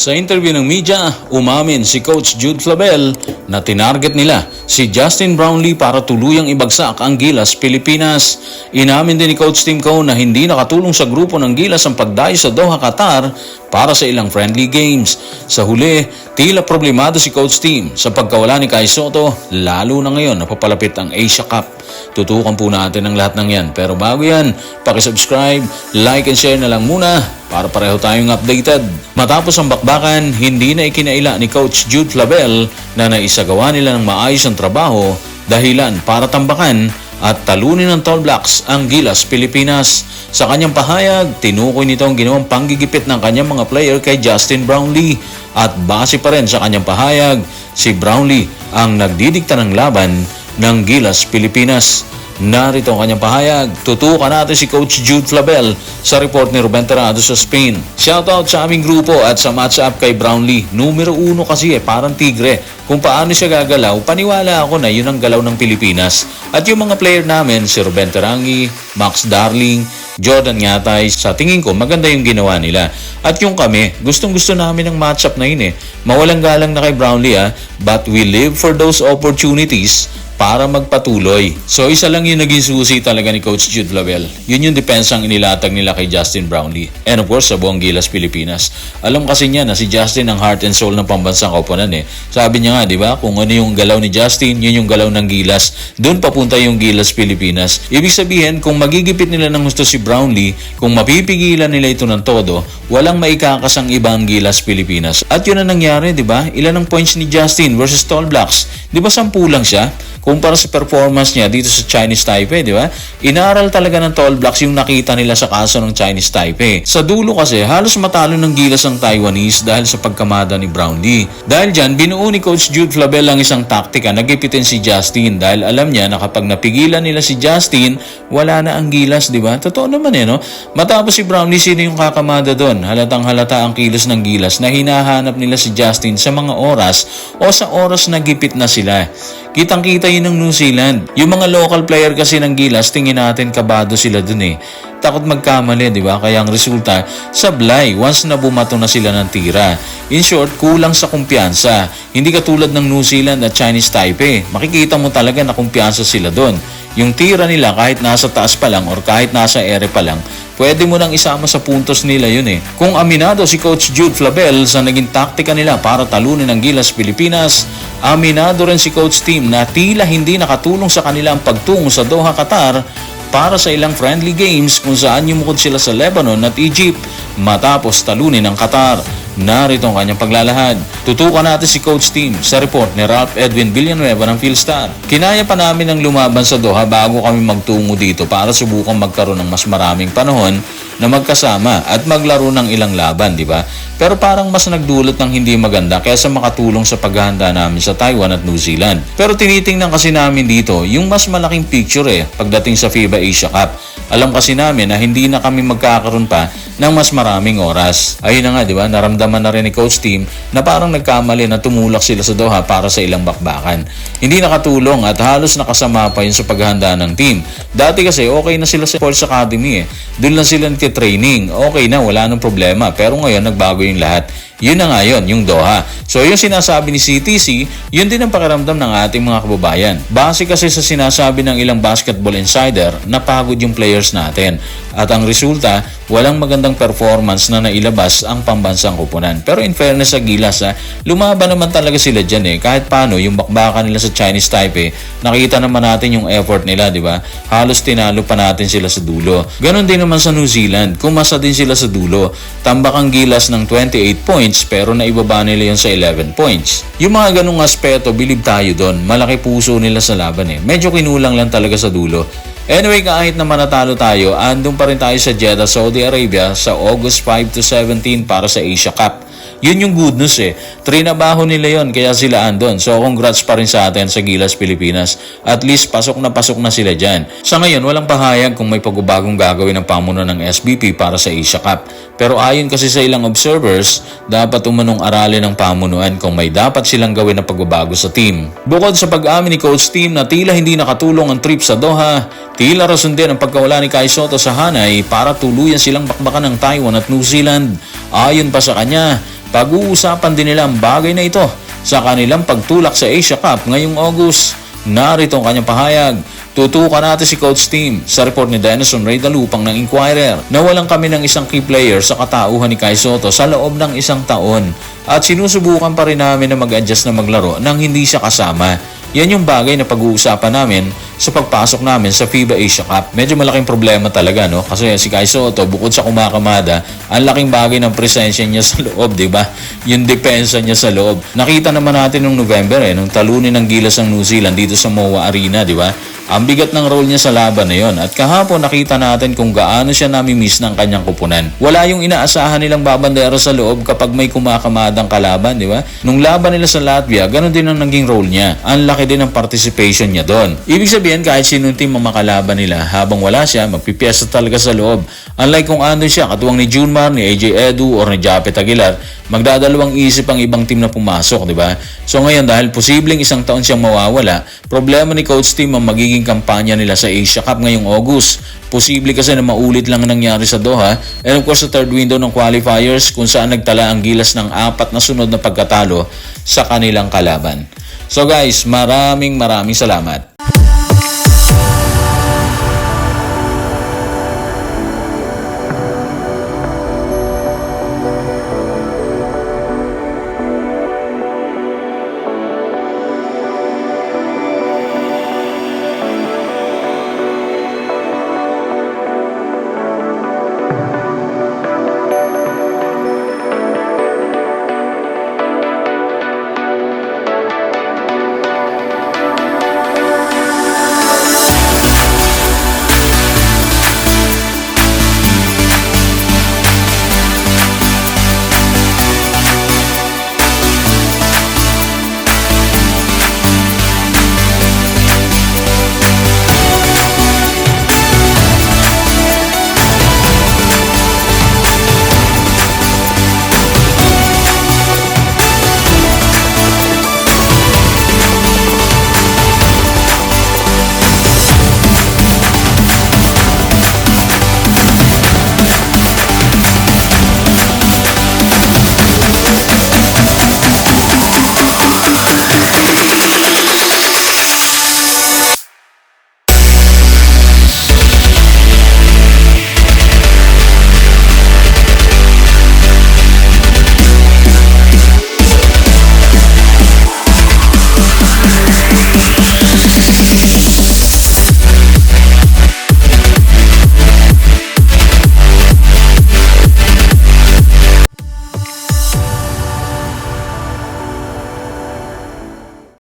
Sa interview ng media, umamin si Coach Jude Flavel na tinarget nila si Justin Brownlee para tuluyang ibagsak ang Gilas Pilipinas. Inamin din ni Coach Tim Coe na hindi nakatulong sa grupo ng Gilas ang pagdayo sa Doha, Qatar para sa ilang friendly games. Sa huli, tila problemado si Coach Tim sa pagkawala ni Kai Soto, lalo na ngayon na papalapit ang Asia Cup. Tutukan po natin ang lahat ng yan. Pero bago yan, pakisubscribe, like and share na lang muna para pareho tayong updated. Matapos ang bakbakan, hindi na ikinaila ni Coach Jude Flavel na naisagawa nila ng maayos ang trabaho dahilan para tambakan at talunin ng Tall Blacks ang Gilas Pilipinas. Sa kanyang pahayag, tinukoy nito ang ginawang panggigipit ng kanyang mga player kay Justin Brownlee at base pa rin sa kanyang pahayag, si Brownlee ang nagdidikta ng laban ng Gilas Pilipinas. Narito ang kanyang pahayag. Tutukan natin si Coach Jude Flavel sa report ni Ruben Terrado sa Spain. Shoutout sa aming grupo at sa match-up kay Brownlee. Numero uno kasi eh, parang tigre. Kung paano siya gagalaw, paniwala ako na yun ang galaw ng Pilipinas. At yung mga player namin, si Ruben Terangi, Max Darling, Jordan Yatay, sa tingin ko maganda yung ginawa nila. At yung kami, gustong gusto namin ang match-up na yun eh. Mawalang galang na kay Brownlee ah, but we live for those opportunities para magpatuloy. So isa lang yung naging susi talaga ni Coach Jude Lavelle. Yun yung depensang inilatag nila kay Justin Brownlee. And of course sa buong Gilas Pilipinas. Alam kasi niya na si Justin ang heart and soul ng pambansang koponan eh. Sabi niya nga, di ba, kung ano yung galaw ni Justin, yun yung galaw ng Gilas. Doon papunta yung Gilas Pilipinas. Ibig sabihin, kung magigipit nila ng gusto si Brownlee, kung mapipigilan nila ito ng todo, walang maikakasang ibang Gilas Pilipinas. At yun ang nangyari, di ba? Ilan ang points ni Justin versus Tall Blacks? Di ba sampu lang siya? Kumpara sa performance niya dito sa Chinese Taipei, di ba? Inaral talaga ng Tall Blacks yung nakita nila sa kaso ng Chinese Taipei. Sa dulo kasi, halos matalo ng gilas ang Taiwanese dahil sa pagkamada ni Brownlee. Dahil dyan, binuo ni Coach Jude Flavel ang isang taktika na gipitin si Justin dahil alam niya na kapag napigilan nila si Justin, wala na ang gilas, di ba? Totoo naman eh, no? Matapos si Brownlee, sino yung kakamada doon? Halatang halata ang kilos ng gilas na hinahanap nila si Justin sa mga oras o sa oras na gipit na sila. Kitang-kita yun ng New Zealand. Yung mga local player kasi ng Gilas, tingin natin kabado sila dun eh. Takot magkamali, di ba? Kaya ang resulta, sablay once na bumato na sila ng tira. In short, kulang sa kumpiyansa. Hindi katulad ng New Zealand at Chinese Taipei. Makikita mo talaga na kumpiyansa sila doon. Yung tira nila kahit nasa taas pa lang or kahit nasa ere pa lang, pwede mo nang isama sa puntos nila yun eh. Kung aminado si Coach Jude Flavel sa naging taktika nila para talunin ang Gilas Pilipinas, aminado rin si Coach Team na tila hindi nakatulong sa kanila ang pagtungo sa Doha, Qatar para sa ilang friendly games kung saan yumukod sila sa Lebanon at Egypt matapos talunin ang Qatar. Narito ang kanyang paglalahad. Tutukan natin si Coach Team sa report ni Ralph Edwin Villanueva ng Philstar. Kinaya pa namin ang lumaban sa Doha bago kami magtungo dito para subukan magkaroon ng mas maraming panahon na magkasama at maglaro ng ilang laban, di ba? Pero parang mas nagdulot ng hindi maganda kaysa makatulong sa paghahanda namin sa Taiwan at New Zealand. Pero tinitingnan kasi namin dito yung mas malaking picture eh pagdating sa FIBA Asia Cup. Alam kasi namin na hindi na kami magkakaroon pa ng mas maraming oras. Ayun na nga, di ba? Naramdaman na rin ni Coach Team na parang nagkamali na tumulak sila sa Doha para sa ilang bakbakan. Hindi nakatulong at halos nakasama pa yun sa paghahanda ng team. Dati kasi okay na sila sa Sports Academy eh. Doon lang sila nagtitraining. Okay na, wala nang problema. Pero ngayon, nagbago yung lahat. Yun na nga yun, yung Doha. So yung sinasabi ni CTC, yun din ang pakiramdam ng ating mga kababayan. Base kasi sa sinasabi ng ilang basketball insider, napagod yung players natin. At ang resulta, walang magandang performance na nailabas ang pambansang kupunan. Pero in fairness sa Gilas, ha, lumaban naman talaga sila dyan eh. Kahit paano, yung bakbakan nila sa Chinese Taipei, nakita naman natin yung effort nila, di ba? Halos tinalo pa natin sila sa dulo. Ganon din naman sa New Zealand, kumasa din sila sa dulo. Tambak ang Gilas ng 28 points pero naibaba nila yun sa 11 points. Yung mga ganong aspeto, bilib tayo doon. Malaki puso nila sa laban eh. Medyo kinulang lang talaga sa dulo. Anyway, kahit na manatalo tayo, andun pa rin tayo sa Jeddah, Saudi Arabia sa August 5 to 17 para sa Asia Cup. Yun yung good news eh. Trinabaho nila yon kaya sila andon. So congrats pa rin sa atin sa Gilas Pilipinas. At least pasok na pasok na sila dyan. Sa ngayon, walang pahayag kung may pagbabagong gagawin ng pamuno ng SBP para sa Asia Cup. Pero ayon kasi sa ilang observers, dapat umanong aralin ng pamunuan kung may dapat silang gawin na pagbabago sa team. Bukod sa pag-amin ni Coach Team na tila hindi nakatulong ang trip sa Doha, tila rason din ang pagkawala ni Kai Soto sa Hanay para tuluyan silang bakbakan ng Taiwan at New Zealand. Ayon pa sa kanya, Pag-uusapan din nila ang bagay na ito sa kanilang pagtulak sa Asia Cup ngayong August. Narito ang kanyang pahayag. Tutukan natin si Coach Team sa report ni Denison Ray Dalupang ng Inquirer. Nawalan kami ng isang key player sa katauhan ni Kai Soto sa loob ng isang taon. At sinusubukan pa rin namin na mag-adjust na maglaro nang hindi siya kasama. Yan yung bagay na pag-uusapan namin sa pagpasok namin sa FIBA Asia Cup. Medyo malaking problema talaga, no? Kasi si Kai Soto, bukod sa kumakamada, ang laking bagay ng presensya niya sa loob, di ba? Yung depensa niya sa loob. Nakita naman natin nung November, eh, nung talunin ng gilas ng New Zealand dito sa MOA Arena, di ba? Ang bigat ng role niya sa laban na yon. At kahapon nakita natin kung gaano siya nami-miss ng kanyang kupunan. Wala yung inaasahan nilang babandera sa loob kapag may kumakamadang kalaban, di ba? Nung laban nila sa Latvia, ganun din ang naging role niya. Ang laki din ng participation niya doon. Ibig sabihin, kahit sinong team ang makalaban nila, habang wala siya, magpipiesta talaga sa loob. Unlike kung andun siya, katuwang ni Junmar, ni AJ Edu, or ni Japet Aguilar, magdadalawang isip ang ibang team na pumasok, di ba? So ngayon, dahil posibleng isang taon siyang mawawala, problema ni coach team ang magiging kampanya nila sa Asia Cup ngayong August. Posible kasi na maulit lang ang nangyari sa Doha. And of course, sa third window ng qualifiers kung saan nagtala ang gilas ng apat na sunod na pagkatalo sa kanilang kalaban. So guys, maraming maraming salamat.